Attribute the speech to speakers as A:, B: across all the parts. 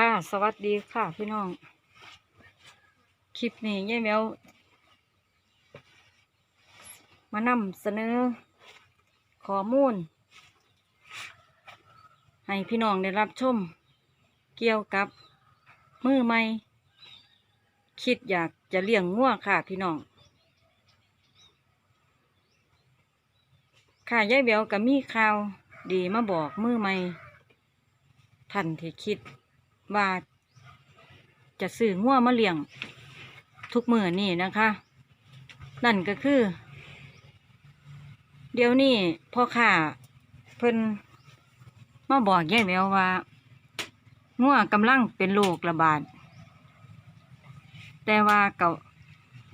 A: ค่ะ สวัสดีค่ะพี่น้อง คลิปนี้ยายแมวมานำเสนอข้อมูล ให้พี่น้องได้รับชม เกี่ยวกับมือใหม่คิดอยากจะเลี้ยงงัวค่ะพี่น้อง ค่ะยายแววก็มีข่าว ดีมาบอกมือใหม่ท่านที่คิด ว่าจะซื้องัวมาเลี้ยงทุกมือนี่นะคะ นั่นก็คือ เดี๋ยวนี้พ่อข้าเพิ่นมาบอกยายแววว่างัวกำลังเป็นโรคระบาด แต่ว่าก็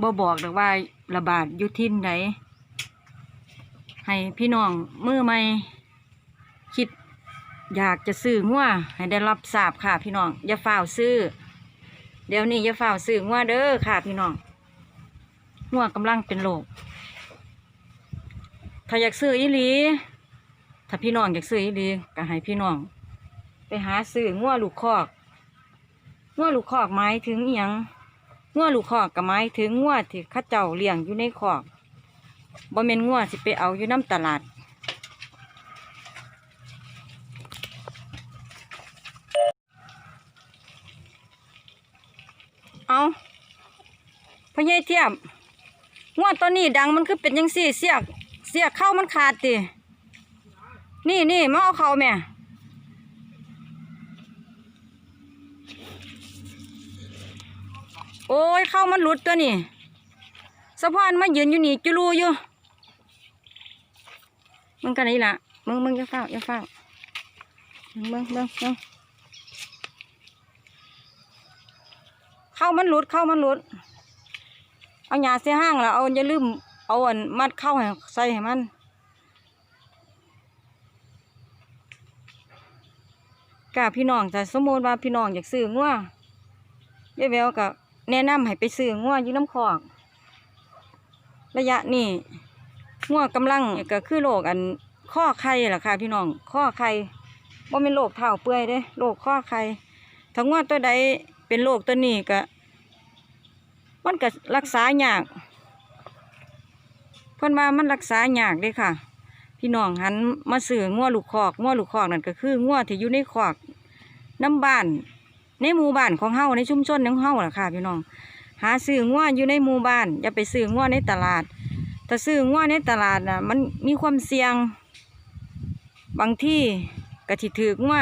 A: บ่บอกดอกว่าระบาดอยู่ที่ไหนให้พี่น้องมือใหม่ อยากจะซื้องัวให้ได้รับทราบค่ะพี่น้องอย่าฝ่าซื้อ เดี๋ยวนี้อย่าฝ่าซื้องัวเด้อค่ะพี่น้องงัวกำลังเป็นโรคถ้าอยากซื้ออีหลี ถ้าพี่น้องอยากซื้ออีหลีก็ให้พี่น้อง ไปหาซื้องัวลูกคอกงัวลูกคอกหมายถึงอหยังงัวลูกคอกก็หมายถึงงัวที่ข้าเจ้าเลี้ยงอยู่ในคอกบ่แม่นงัวสิไปเอาอยู่น้ำตลาด เอาพญายเทียมงวดตัวนี้ดังมันคือเป็นยังสี่ เสียก เสียกเข้ามันขาดติ นี่นี่มาเอาเขาแม่โอ้ยเข้ามันหลุดตัวนี่สะพานมายืนอยู่นี่จุลูอยู่มึงกันนี่ละมึงมึงอย่าเฝ้าอย่าเฝ้ามึงมึงมึงมึง เข้ามันหลุดเข้ามันหลุด เอาหยาเสียห้างแล้วเอาอย่าลืมเอาอันมัดเข้าให้ใส่ให้มันกาพี่น้องแต่สมมติว่าพี่น้องอยากซื้องัวยายแววก็แนะนำให้ไปซื้องัวอยู่น้ำคอก ระยะนี้งัวกำลังก็คือโรคอันข้อไข่ล่ะค่ะพี่น้องข้อไข่ว่าเป็นโรคเท้าเปื่อยเด้โรคข้อไข่ถ้างัวตัวใด เป็นโรคตัวนี้ก็มันก็รักษายากเพิ่นว่ามันรักษายากเด้ค่ะ พี่น้องหันมาซื้องัวลูกคอกงัวลูกคอกนั่นก็คืองัวที่อยู่ในคอกน้ำบ้าน ในหมู่บ้านของเฮาในชุมชนของเฮาล่ะค่ะ พี่น้อง หาซื้องัวอยู่ในหมู่บ้าน อย่าไปซื้องัวในตลาด ถ้าซื้องัวในตลาดน่ะ มันมีความเสี่ยง บางที่ก็สิถืองัว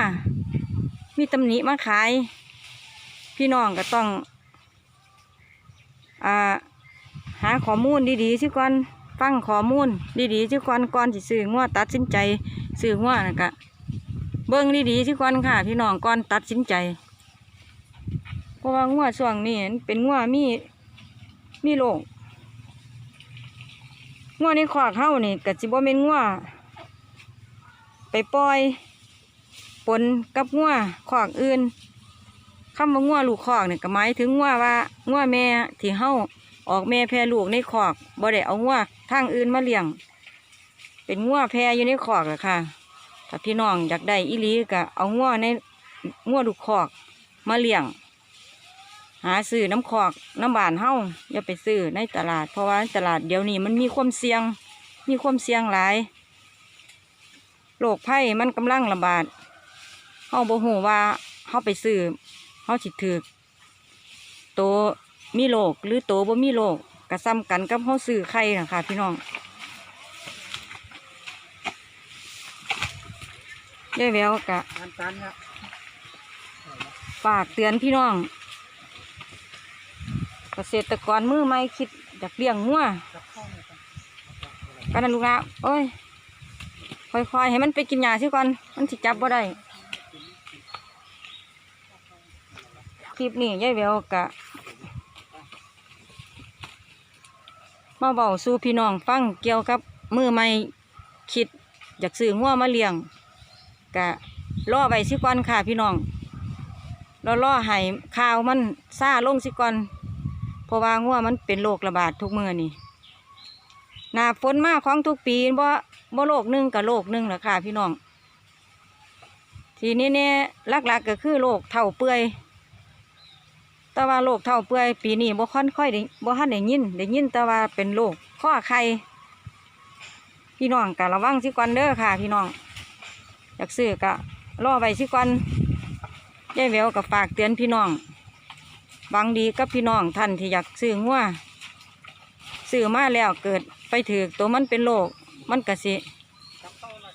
A: มีตำหนิมาขาย พี่น้องก็ต้องอ่าหาข้อมูลดีๆสิก่อนฟังข้อมูลดีๆสิก่อนก่อนสิซื้องัวตัดสินใจซื้องัวนะกะเบิ่งดีๆสิก่อนค่ะ พี่น้องก่อนตัดสินใจ เพราะว่างัวช่วงนี้เป็นงัวมีมีโรคงัวในคอกเฮานี่ก็สิบ่แม่นงัวไปปล่อยปนกับงัวคอกอื่น คำว่างัวลูกคอกเนี่ยก็หมายถึงงัวว่างัวแม่ที่เฮาออกแม่แพร่ลูกในคอกบ่ได้เอางัวทางอื่นมาเลี้ยง เป็นงัวแพรอยู่ในคอกแหละค่ะ ถ้าพี่น้องอยากได้อีหลีก็เอางัวในงัวลูกคอกมาเลี้ยง หาซื้อน้ำคอกน้ำบานเฮาอย่าไปซื้อในตลาด เพราะว่าตลาดเดี๋ยวนี้มันมีความเสี่ยง มีความเสี่ยงหลายโรคภัยมันกำลังระบาดเฮาบ่ฮู้ว่าเฮาไปซื้อ เขาสิถือโตมีโรคหรือโตบ่มีโรคกระซ้ำกันกับเขาซื้อไข่นะคะพี่น้องยายแววกะ
B: ตันตันครับ
A: ฝากเตือนพี่น้อง เกษตรกรมือใหม่คิดอยากเลี้ยงงัว
B: จับข้อเลยครับ
A: กันนะลูกนะโอ้ยค่อยๆให้มันไปกินหญ้าซิก่อน มันสิจับบ่ได้ ลิปนี้ยายแววกะมาเบาสู่พี่น้องฟังเกี่ยวกับมือใหม่คิดอยากซื้องัวมาเลี้ยงกะล่อไว้สิก่อนค่ะพี่น้องเราล่อให้ข่าวมันซาลงสิก่อนเพราะว่างัวมันเป็นโรคระบาดทุกเมื่อนี่หนาฝนมากของทุกปีบ่บ่โรคหนึ่งกับโรคหนึ่งแหละค่ะพี่น้องทีนี้เนี่ยหลักๆก็คือโรคเท่าเปื่อย แต่ว่าโรคเท่าเปื่อยปีนี้บ่ค่อนค่อยได้บ่ทันได้ยินได้ยินแต่ว่าเป็นโรคข้อไข่พี่น้องก็ระวังสิก่อนเด้อค่ะ พี่น้องอยากซื้อก็รอไว้สิก่อนยายแววก็ฝากเตือนพี่น้องหวังดีกับพี่น้องท่านที่อยากซื้องัวซื้อมาแล้วเกิดไปถือตัวมันเป็นโรคมันก็สิ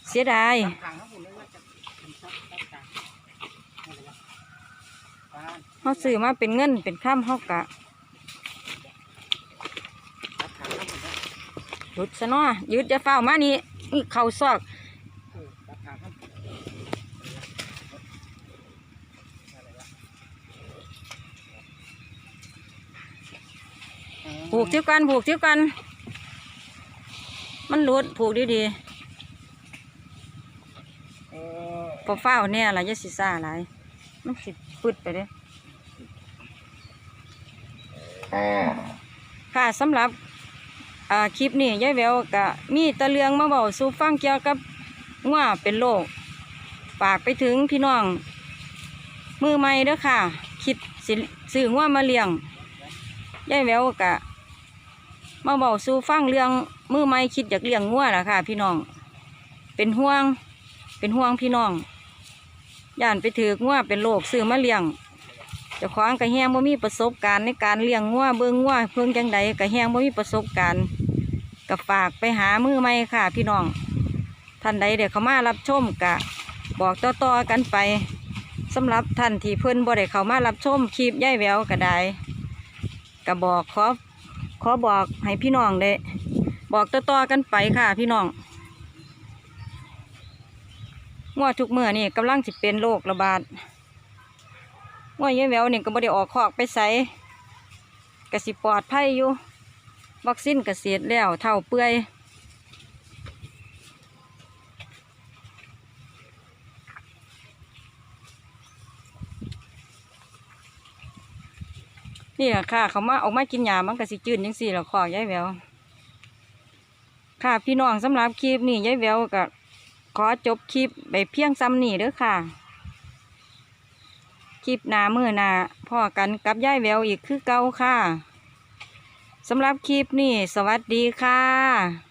A: เสียดาย
B: ทางข้างบนเลยว่าจะเป็นซับซับกลางนั่นแหละบ้าน
A: เขาซื้อมาเป็นเงินเป็นข้ามเขากะ
B: ซับทางข้างบนเลย
A: หยุดซะเนาะยุดจะเฝ้ามานี่นี่เข่าซอกผูกเที่ยวกันผูกเที่ยวกัน มันหลุดผูกดี
B: เออ
A: ๆพอเฝ้าเนี่ยล่ะอยาสิซ่าหลายมันสิปึดไปเด้ ค่ะสำหรับอ่าคลิปนี้ยายแววกะมีตะเลืองมาเบาสู่ฟังเกี่ยวกับง่วเป็นโรคฝากไปถึงพี่น้อง มือใหม่เด้อค่ะ คิดสิซื้อง่วมาเลี้ยงยายแววกะ มาเบาสู่ฟังเรื่องมือใหม่คิดอยากเลี้ยงง่วล่ะค่ะ พี่น้อง เป็นห่วง เป็นห่วงพี่น้องย่านไปถือง่วเป็นโรคซื้อมาเลี้ยง จ้าของกระแหงบ่มีประสบการณ์ในการเลี้ยงง่วเบิ่งง่วเพิ่งจังใดกระแหงบ่มีประสบการณ์ก็ฝากไปหามือใหม่ค่ะ พี่น้อง ท่านใดเดี๋ยวเขามารับชมกะ บอกต่อๆกันไปสำหรับท่านที่เพิ่นบ่ได้เขามารับชมคลิปย่ายแววก็ได้ก็บอกขอขอบอกให้พี่น้องได้บอกต่อๆกันไปค่ะ พี่น้องงัวทุกเมื่อนี่กำลังสิเป็นโรคระบาด งัวย่ายแหววนี่ก็บ่ได้ออกคอกไปใส่ก็สิปลอดภัยอยู่ วัคซีนก็เสียดแล้วเท่าเปื่อยนี่แหละค่ะ เขามาออกมากินยามันก็สิจืดยังสี่หละขอกยายแววค่ะพี่น้องสำหรับคลิปนี้ยายแววก็ขอจบคลิปไปเพียงซ้ำนี่เด้อค่ะ คลิปหนามือหนาพ่อกันกับยายแววอีกคือเก่าค่ะสำหรับคลิปนี้ สวัสดีค่ะ